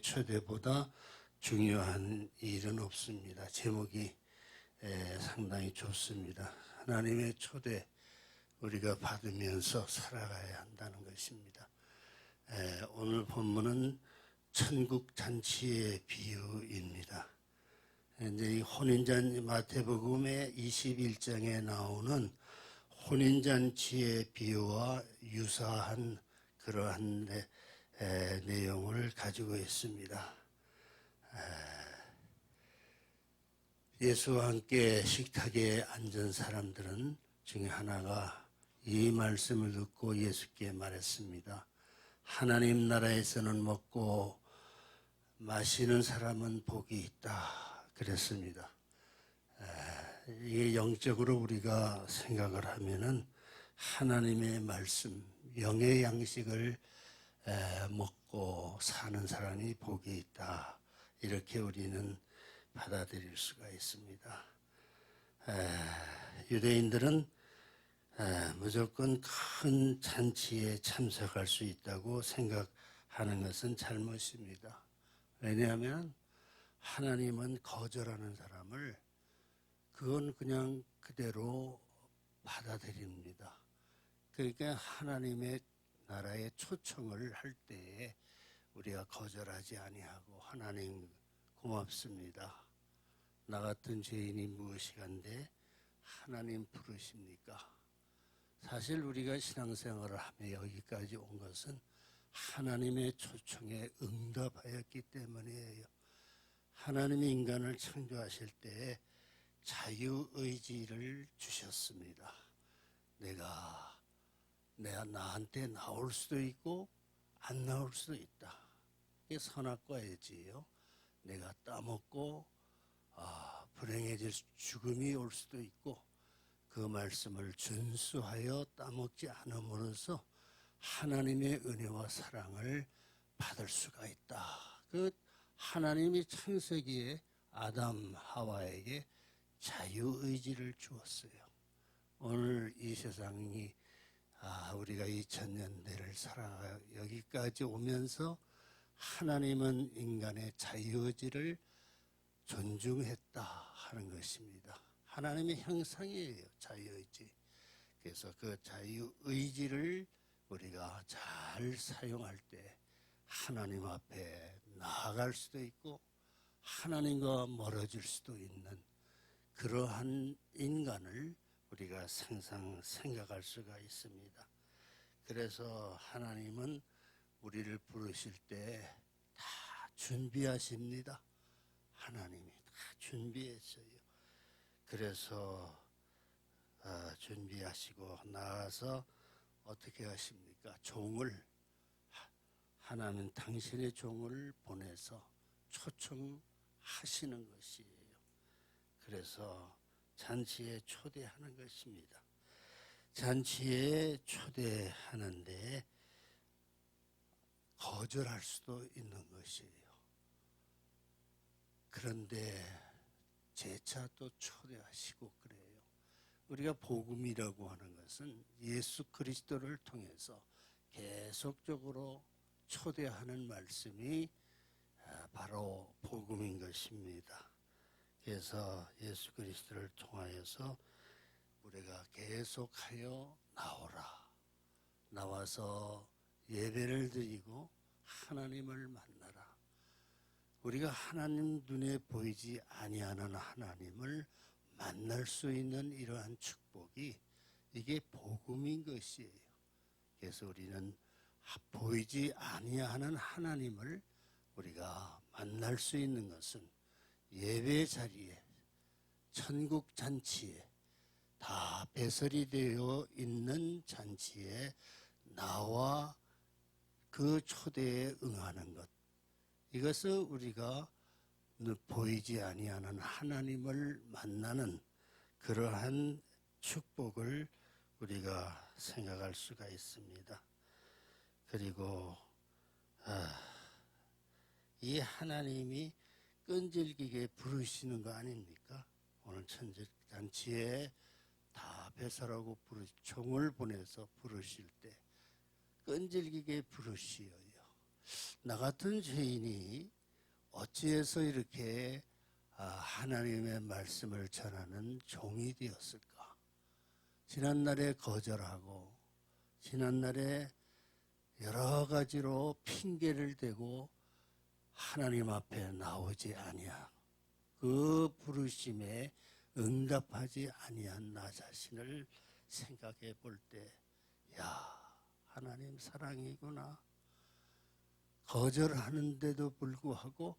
초대보다 중요한 일은 없습니다. 제목이 에, 상당히 좋습니다. 하나님의 초대 우리가 받으면서 살아가야 한다는 것입니다. 에, 오늘 본문은 천국 잔치의 비유입니다. 이제 이 혼인잔 마태복음의 21장에 나오는 혼인잔치의 비유와 유사한 그러한 내, 에, 내용을 가지고 있습니다. 예수와 함께 식탁에 앉은 사람들은 중에 하나가 이 말씀을 듣고 예수께 말했습니다. 하나님 나라에서는 먹고 마시는 사람은 복이 있다. 그랬습니다. 이게 영적으로 우리가 생각을 하면은 하나님의 말씀, 영의 양식을 먹고 사는 사람이 복이 있다. 이렇게 우리는 받아들일 수가 있습니다. 유대인들은 무조건 큰 잔치에 참석할 수 있다고 생각하는 것은 잘못입니다. 왜냐하면 하나님은 거절하는 사람을 그건 그냥 그대로 받아들입니다. 그러니까 하나님의 나라의 초청을 할 때에 우리가 거절하지 아니하고 하나님 고맙습니다. 나 같은 죄인이 무엇이간데 하나님 부르십니까? 사실 우리가 신앙생활을 하며 여기까지 온 것은 하나님의 초청에 응답하였기 때문이에요. 하나님이 인간을 창조하실 때 자유의지를 주셨습니다. 내가 내가 나한테 나올 수도 있고 안 나올 수도 있다. 이게 선악과이지요. 내가 따먹고 아, 불행해질 죽음이 올 수도 있고 그 말씀을 준수하여 따먹지 않음으로써 하나님의 은혜와 사랑을 받을 수가 있다. 그 하나님이 창세기에 아담 하와에게 자유 의지를 주었어요. 오늘 이 세상이 아, 우리가 2000년대를 살아 여기까지 오면서 하나님은 인간의 자유의지를 존중했다 하는 것입니다. 하나님의 형상이에요, 자유의지. 그래서 그 자유의지를 우리가 잘 사용할 때 하나님 앞에 나아갈 수도 있고 하나님과 멀어질 수도 있는 그러한 인간을 우리가 상상 생각할 수가 있습니다. 그래서 하나님은 우리를 부르실 때 다 준비하십니다. 하나님이 다 준비했어요. 그래서 어, 준비하시고 나와서 어떻게 하십니까? 종을 하나님 당신의 종을 보내서 초청하시는 것이에요. 그래서 잔치에 초대하는 것입니다. 잔치에 초대하는데 거절할 수도 있는 것이에요. 그런데 재차 또 초대하시고 그래요. 우리가 복음이라고 하는 것은 예수 그리스도를 통해서 계속적으로 초대하는 말씀이 아, 바로 복음인 것입니다. 그래서 예수 그리스도를 통하여서 우리가 계속하여 나오라. 나와서 예배를 드리고 하나님을 만나라. 우리가 하나님 눈에 보이지 아니하는 하나님을 만날 수 있는 이러한 축복이 이게 복음인 것이에요. 그래서 우리는 보이지 아니하는 하나님을 우리가 만날 수 있는 것은 예배 자리에 천국 잔치에 다 배설이 되어 있는 잔치에 나와 그 초대에 응하는 것. 이것을 우리가 보이지 아니하는 하나님을 만나는 그러한 축복을 우리가 생각할 수가 있습니다. 그리고 아, 이 하나님이 끈질기게 부르시는 거 아닙니까? 오늘 천재 잔치에 다 배설하고 부르 종을 보내서 부르실 때 끈질기게 부르시어요. 나 같은 죄인이 어찌해서 이렇게 아, 하나님의 말씀을 전하는 종이 되었을까? 지난날에 거절하고 지난날에 여러 가지로 핑계를 대고 하나님 앞에 나오지 아니한 그 부르심에 응답하지 아니한 나 자신을 생각해 볼 때, 야, 하나님 사랑이구나. 거절하는데도 불구하고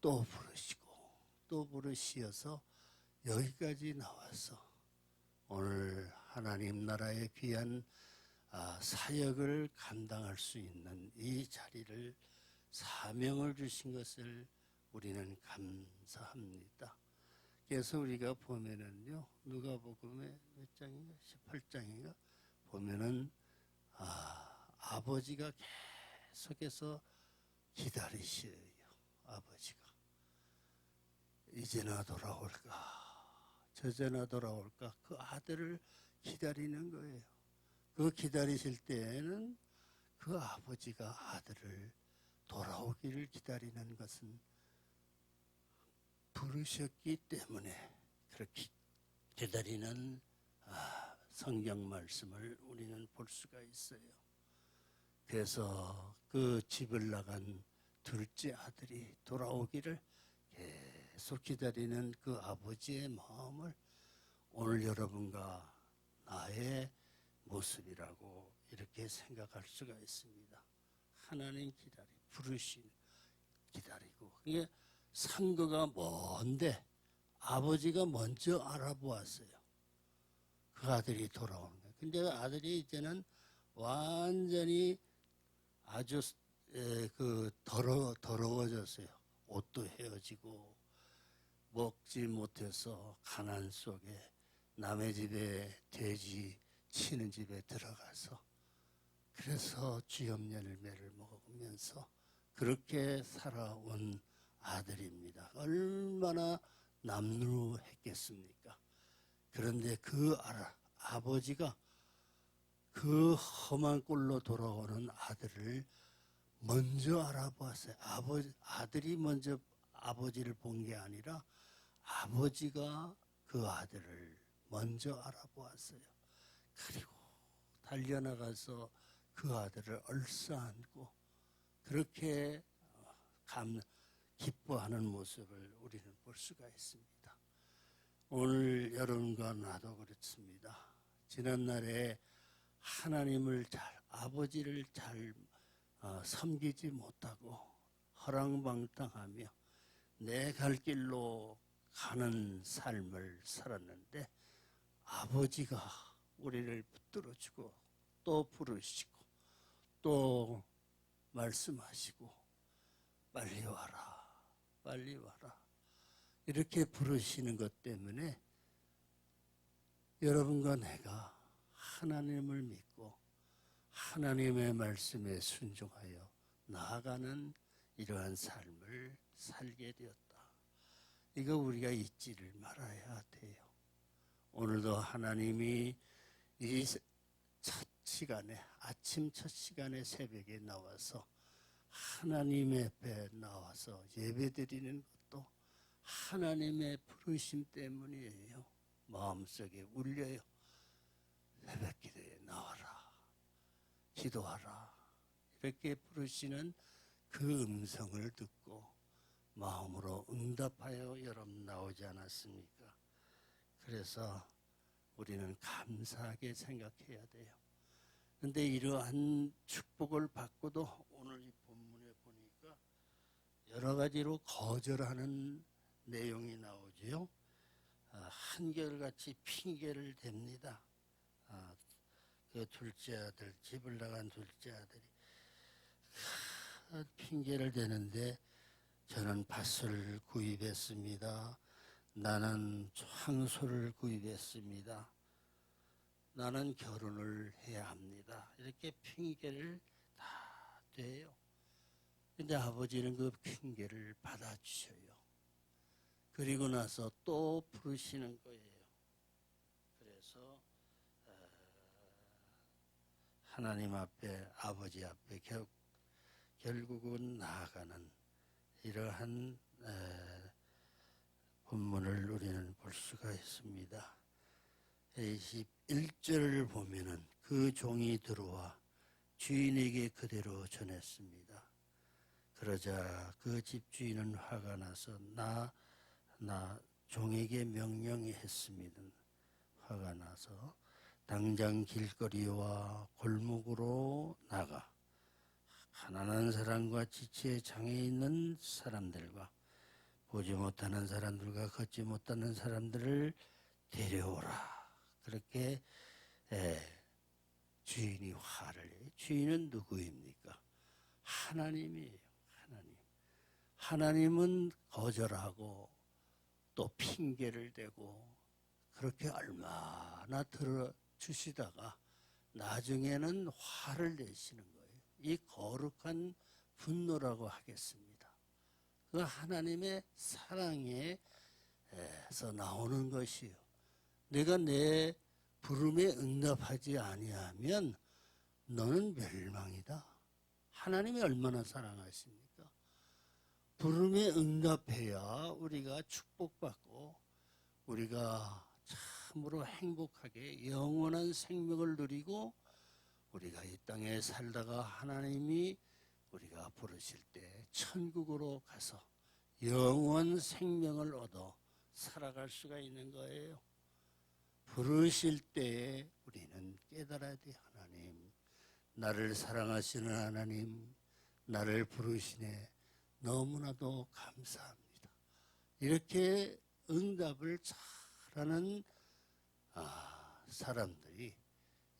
또 부르시고 또 부르시어서 여기까지 나와서 오늘 하나님 나라의 귀한 아, 사역을 감당할 수 있는 이 자리를 사명을 주신 것을 우리는 감사합니다. 그래서 우리가 보면은요, 누가 복음의 몇 장인가, 18장인가 보면은 아, 아버지가 계속해서 기다리셔요. 아버지가 이제나 돌아올까, 저제나 돌아올까 그 아들을 기다리는 거예요. 그 기다리실 때에는 그 아버지가 아들을 돌아오기를 기다리는 것은 부르셨기 때문에 그렇게 기다리는 아, 성경 말씀을 우리는 볼 수가 있어요. 그래서 그 집을 나간 둘째 아들이 돌아오기를 계속 기다리는 그 아버지의 마음을 오늘 여러분과 나의 모습이라고 이렇게 생각할 수가 있습니다. 하나님 기다리, 부르신 기다리고 이게 상거가 먼데 아버지가 먼저 알아보았어요. 그 아들이 돌아오는 거예요. 근데 그 아들이 이제는 완전히 아주 에, 그 더러 더러워졌어요. 옷도 헤어지고 먹지 못해서 가난 속에 남의 집에 돼지 치는 집에 들어가서 그래서 쥐염 열매를 먹으면서 그렇게 살아온 아들입니다. 얼마나 남루했겠습니까? 그런데 그 아, 아버지가 그 험한 꼴로 돌아오는 아들을 먼저 알아보았어요. 아버지, 아들이 먼저 아버지를 본 게 아니라 아버지가 그 아들을 먼저 알아보았어요. 그리고 달려나가서 그 아들을 얼싸안고 그렇게 감, 기뻐하는 모습을 우리는 볼 수가 있습니다. 오늘 여러분과 나도 그렇습니다. 지난날에 하나님을 잘, 아버지를 잘 어, 섬기지 못하고 허랑방탕하며 내 갈 길로 가는 삶을 살았는데 아버지가 우리를 붙들어주고 또 부르시고 또 말씀하시고 빨리 와라 빨리 와라 이렇게 부르시는 것 때문에 여러분과 내가 하나님을 믿고 하나님의 말씀에 순종하여 나아가는 이러한 삶을 살게 되었다. 이거 우리가 잊지를 말아야 돼요. 오늘도 하나님이 이첫 시간에 아침 첫 시간에 새벽에 나와서 하나님의 앞에 나와서 예배드리는 것도 하나님의 부르심 때문이에요. 마음속에 울려요. 새벽 기도에 나와라. 기도하라. 이렇게 부르시는 그 음성을 듣고 마음으로 응답하여 여러분 나오지 않았습니까? 그래서 우리는 감사하게 생각해야 돼요. 근데 이러한 축복을 받고도 오늘 이 본문에 보니까 여러 가지로 거절하는 내용이 나오지요. 아, 한결같이 핑계를 댑니다. 아, 그 둘째 아들, 집을 나간 둘째 아들이 아, 핑계를 대는데 저는 밭을 구입했습니다. 나는 황소를 구입했습니다. 나는 결혼을 해야 합니다. 이렇게 핑계를 다 대요. 근데 아버지는 그 핑계를 받아주셔요. 그리고 나서 또 부르시는 거예요. 그래서 어, 하나님 앞에 아버지 앞에 결국은 나아가는 이러한 에, 본문을 우리는 볼 수가 있습니다. 21절을 보면은 그 종이 들어와 주인에게 그대로 전했습니다. 그러자 그 집주인은 화가 나서 나, 나 종에게 명령했습니다. 화가 나서 당장 길거리와 골목으로 나가 가난한 사람과 지체에 장애 있는 사람들과 보지 못하는 사람들과 걷지 못하는 사람들을 데려오라. 그렇게 에, 주인이 화를 해요. 주인은 누구입니까? 하나님이에요. 하나님. 하나님은 거절하고 또 핑계를 대고 그렇게 얼마나 들어 주시다가 나중에는 화를 내시는 거예요. 이 거룩한 분노라고 하겠습니다. 그 하나님의 사랑에서 나오는 것이요. 내가 내 부름에 응답하지 아니하면 너는 멸망이다. 하나님이 얼마나 사랑하십니까? 부름에 응답해야 우리가 축복받고 우리가 참으로 행복하게 영원한 생명을 누리고 우리가 이 땅에 살다가 하나님이 우리가 부르실 때 천국으로 가서 영원 생명을 얻어 살아갈 수가 있는 거예요. 부르실 때에 우리는 깨달아야 돼 하나님 나를 사랑하시는 하나님 나를 부르시네 너무나도 감사합니다. 이렇게 응답을 잘하는 아, 사람들이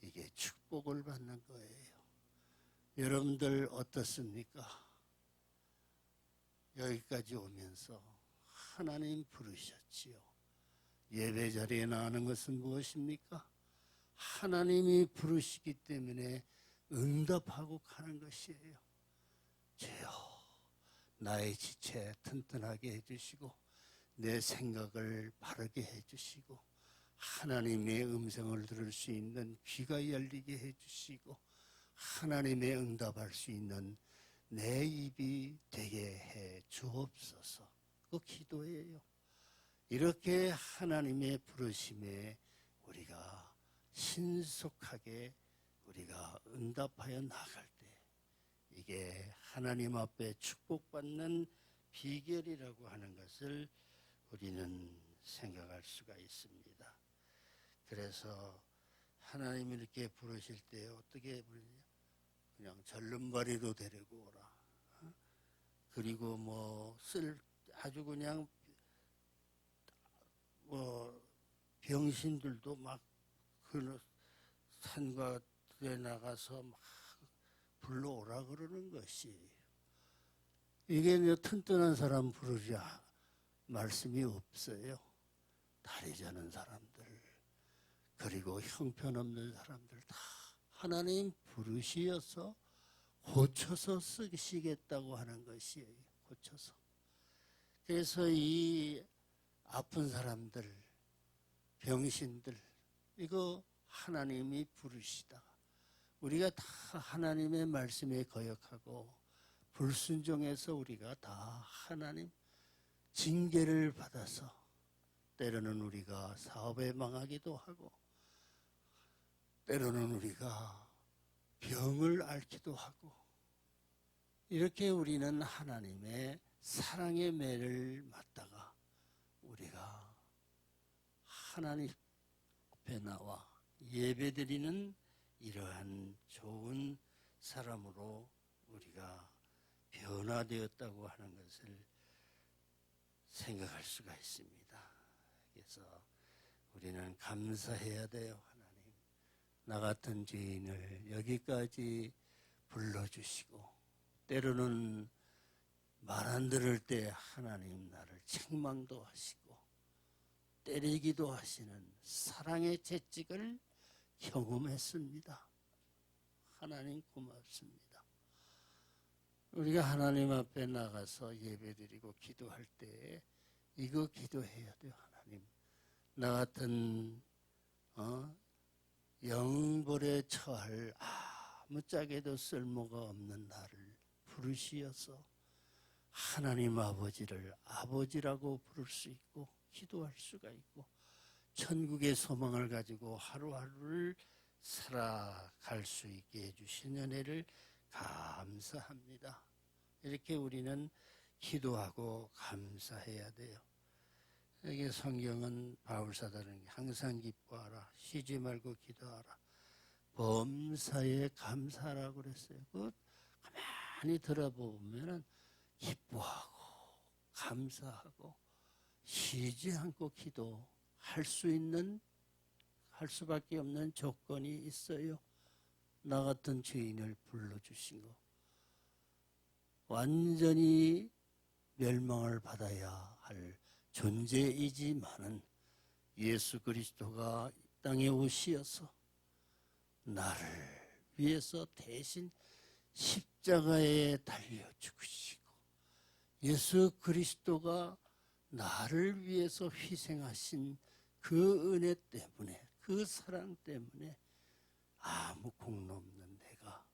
이게 축복을 받는 거예요. 여러분들 어떻습니까? 여기까지 오면서 하나님 부르셨지요. 예배 자리에 나가는 것은 무엇입니까? 하나님이 부르시기 때문에 응답하고 가는 것이에요. 주여, 나의 지체 튼튼하게 해주시고, 내 생각을 바르게 해주시고, 하나님의 음성을 들을 수 있는 귀가 열리게 해주시고, 하나님의 응답할 수 있는 내 입이 되게 해 주옵소서. 그 기도예요. 이렇게 하나님의 부르심에 우리가 신속하게 우리가 응답하여 나갈 때 이게 하나님 앞에 축복받는 비결이라고 하는 것을 우리는 생각할 수가 있습니다. 그래서 하나님이 이렇게 부르실 때 어떻게 부르냐? 그냥 절름발이로 데리고 오라. 어? 그리고 뭐 쓸 아주 그냥 뭐 병신들도 막 그 산과 들에 나가서 막 불러오라 그러는 것이 이게 뭐 튼튼한 사람 부르자 말씀이 없어요. 다리 자는 사람들 그리고 형편없는 사람들 다 하나님 부르시어서 고쳐서 쓰시겠다고 하는 것이에요. 고쳐서. 그래서 이 아픈 사람들, 병신들, 이거 하나님이 부르시다. 우리가 다 하나님의 말씀에 거역하고 불순종해서 우리가 다 하나님 징계를 받아서 때로는 우리가 사업에 망하기도 하고 때로는 우리가 병을 앓기도 하고 이렇게 우리는 하나님의 사랑의 매를 맞다가 우리가 하나님 앞에 나와 예배드리는 이러한 좋은 사람으로 우리가 변화되었다고 하는 것을 생각할 수가 있습니다. 그래서 우리는 감사해야 돼요, 하나님. 나 같은 죄인을 여기까지 불러주시고, 때로는 말 안 들을 때 하나님 나를 책망도 하시고, 때리기도 하시는 사랑의 채찍을 경험했습니다. 하나님 고맙습니다. 우리가 하나님 앞에 나가서 예배드리고 기도할 때 이거 기도해야 돼요, 하나님. 나 같은 어? 영벌에 처할 아무짝에도 쓸모가 없는 나를 부르시어서 하나님 아버지를 아버지라고 부를 수 있고 기도할 수가 있고 천국의 소망을 가지고 하루하루를 살아갈 수 있게 해주신 은혜를 감사합니다. 이렇게 우리는 기도하고 감사해야 돼요. 여기 성경은 바울사도는 항상 기뻐하라, 쉬지 말고 기도하라, 범사에 감사라고 그랬어요. 그 가만히 들어보면은 기뻐하고 감사하고 쉬지 않고 기도할 수 있는 할 수밖에 없는 조건이 있어요. 나 같은 죄인을 불러주신 거. 완전히 멸망을 받아야 할 존재이지만은 예수 그리스도가 이 땅에 오시어서 나를 위해서 대신 십자가에 달려 죽으시고 예수 그리스도가 나를 위해서 희생하신 그 은혜 때문에 그 사랑 때문에 아무 공로 없는 내가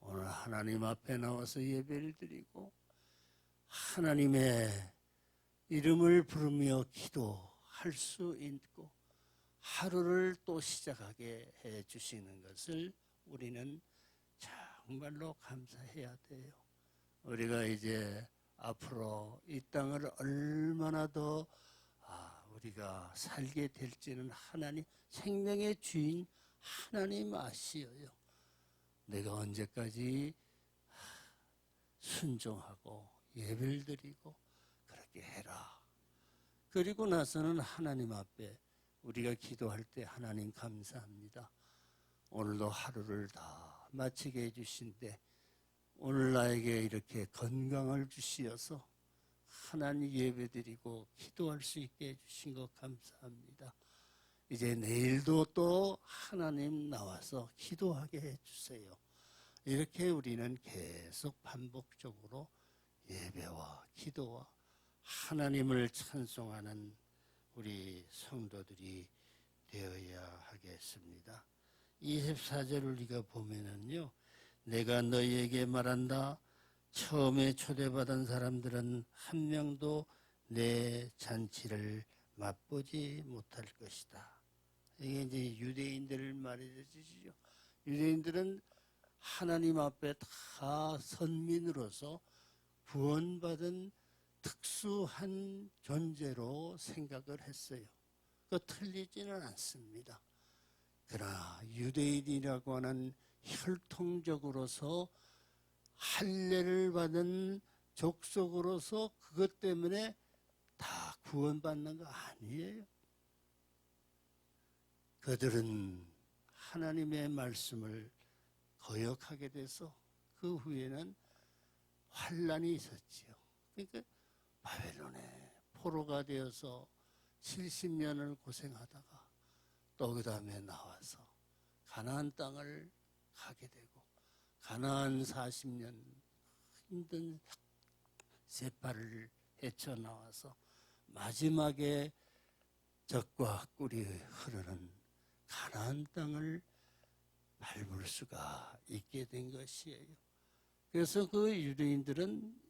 오늘 하나님 앞에 나와서 예배를 드리고 하나님의 이름을 부르며 기도할 수 있고 하루를 또 시작하게 해 주시는 것을 우리는 정말로 감사해야 돼요. 우리가 이제 앞으로 이 땅을 얼마나 더 아, 우리가 살게 될지는 하나님 생명의 주인 하나님 아시어요. 내가 언제까지 순종하고 예배를 드리고 그렇게 해라. 그리고 나서는 하나님 앞에 우리가 기도할 때 하나님 감사합니다. 오늘도 하루를 다 마치게 해주신데 오늘 나에게 이렇게 건강을 주시어서 하나님 예배드리고 기도할 수 있게 해주신 것 감사합니다. 이제 내일도 또 하나님 나와서 기도하게 해주세요. 이렇게 우리는 계속 반복적으로 예배와 기도와 하나님을 찬송하는 우리 성도들이 되어야 하겠습니다. 24절을 우리가 보면은요, 내가 너희에게 말한다. 처음에 초대받은 사람들은 한 명도 내 잔치를 맛보지 못할 것이다. 이게 이제 유대인들을 말해 주시죠. 유대인들은 하나님 앞에 다 선민으로서 구원받은 특수한 존재로 생각을 했어요. 그 틀리지는 않습니다. 그러나 유대인이라고 하는 혈통적으로서 할례를 받은 족속으로서 그것 때문에 다 구원받는 거 아니에요. 그들은 하나님의 말씀을 거역하게 돼서 그 후에는 환란이 있었지요. 그러니까 바벨론에 포로가 되어서 70년을 고생하다가 또 그 다음에 나와서 가나안 땅을 가게 되고 가나안 40년 힘든 세파를 헤쳐 나와서 마지막에 적과 꿀이 흐르는 가나안 땅을 밟을 수가 있게 된 것이에요. 그래서 그 유대인들은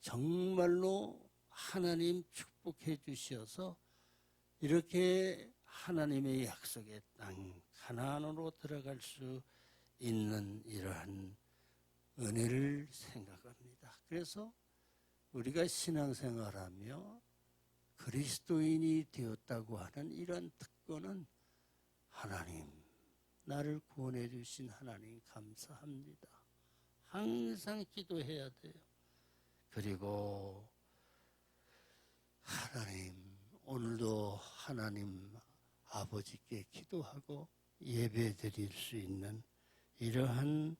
정말로 하나님 축복해 주셔서 이렇게 하나님의 약속의 땅 가나안으로 들어갈 수 있는 이러한 은혜를 생각합니다. 그래서 우리가 신앙생활하며 그리스도인이 되었다고 하는 이런 특권은 하나님 나를 구원해 주신 하나님 감사합니다. 항상 기도해야 돼요. 그리고 하나님 오늘도 하나님 아버지께 기도하고 예배 드릴 수 있는 이러한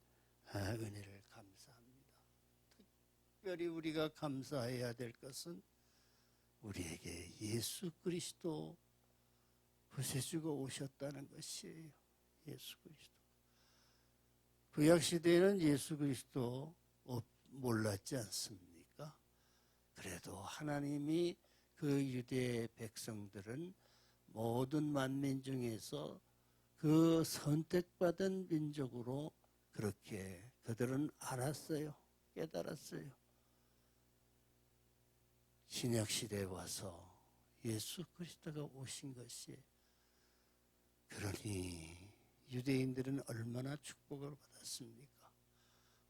아, 은혜를 감사합니다. 특별히 우리가 감사해야 될 것은 우리에게 예수 그리스도 구세주가 오셨다는 것이에요. 예수 그리스도. 구약 시대에는 예수 그리스도 없- 몰랐지 않습니까? 그래도 하나님이 그 유대 백성들은 모든 만민 중에서 그 선택받은 민족으로 그렇게 그들은 알았어요. 깨달았어요. 신약 시대에 와서 예수 그리스도가 오신 것이 그러니 유대인들은 얼마나 축복을 받았습니까?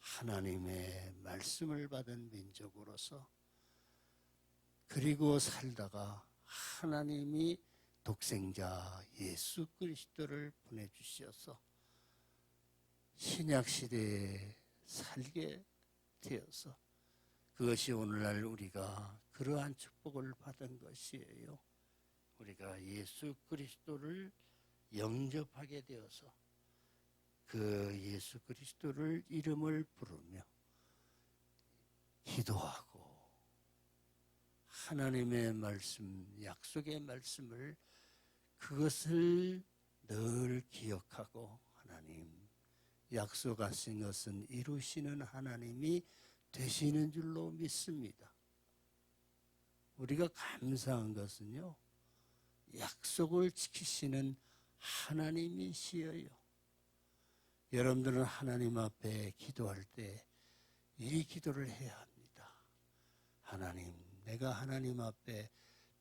하나님의 말씀을 받은 민족으로서 그리고 살다가 하나님이 독생자 예수 그리스도를 보내주셔서 신약 시대에 살게 되어서 그것이 오늘날 우리가 그러한 축복을 받은 것이에요. 우리가 예수 그리스도를 영접하게 되어서 그 예수 그리스도를 이름을 부르며 기도하고 하나님의 말씀, 약속의 말씀을 그것을 늘 기억하고 하나님 약속하신 것은 이루시는 하나님이 되시는 줄로 믿습니다. 우리가 감사한 것은요, 약속을 지키시는 하나님이시여요. 여러분들은 하나님 앞에 기도할 때 이 기도를 해야 합니다. 하나님, 내가 하나님 앞에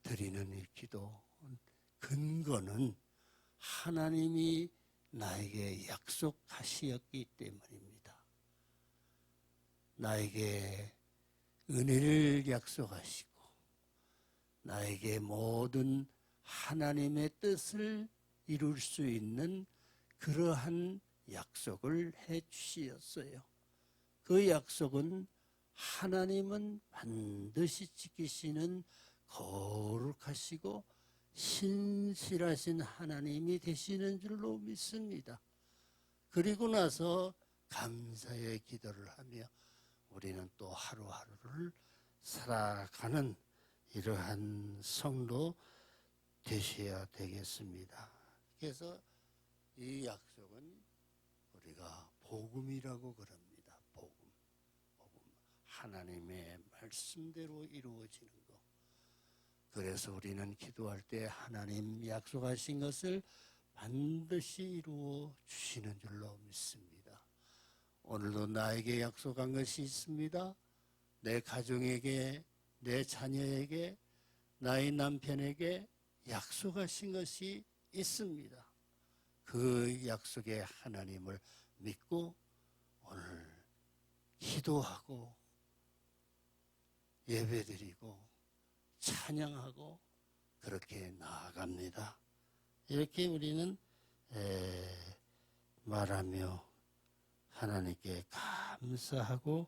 드리는 이 기도, 근거는 하나님이 나에게 약속하시었기 때문입니다. 나에게 은혜를 약속하시고, 나에게 모든 하나님의 뜻을 이룰 수 있는 그러한 약속을 해 주시었어요. 그 약속은 하나님은 반드시 지키시는 거룩하시고 신실하신 하나님이 되시는 줄로 믿습니다. 그리고 나서 감사의 기도를 하며 우리는 또 하루하루를 살아가는 이러한 성도 되셔야 되겠습니다. 그래서 이 약속은 우리가 복음이라고 그럽니다. 복음. 복음. 하나님의 말씀대로 이루어지는 것. 그래서 우리는 기도할 때 하나님 약속하신 것을 반드시 이루어 주시는 줄로 믿습니다. 오늘도 나에게 약속한 것이 있습니다. 내 가정에게, 내 자녀에게, 나의 남편에게 약속하신 것이 있습니다. 그 약속의 하나님을 믿고 오늘 기도하고 예배드리고 찬양하고 그렇게 나아갑니다. 이렇게 우리는 에, 말하며 하나님께 감사하고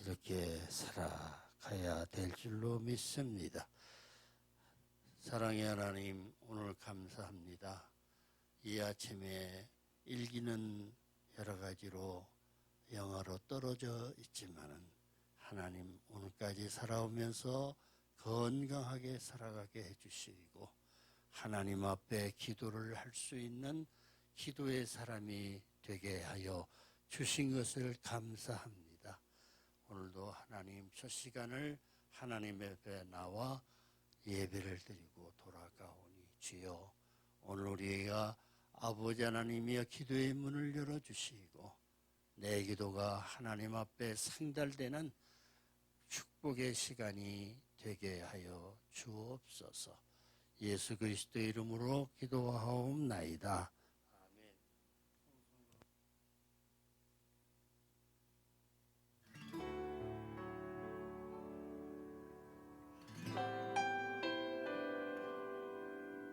이렇게 살아가야 될 줄로 믿습니다. 사랑의 하나님, 오늘 감사합니다. 이 아침에 일기는 여러 가지로 영화로 떨어져 있지만은 하나님 오늘까지 살아오면서 건강하게 살아가게 해주시고 하나님 앞에 기도를 할 수 있는 기도의 사람이 되게 하여 주신 것을 감사합니다. 오늘도 하나님 첫 시간을 하나님 앞에 나와 예배를 드리고 돌아가오니 주여 오늘 우리가 아버지 하나님이여 기도의 문을 열어주시고 내 기도가 하나님 앞에 상달되는 축복의 시간이 되게 하여 주옵소서 예수 그리스도 이름으로 기도하옵나이다.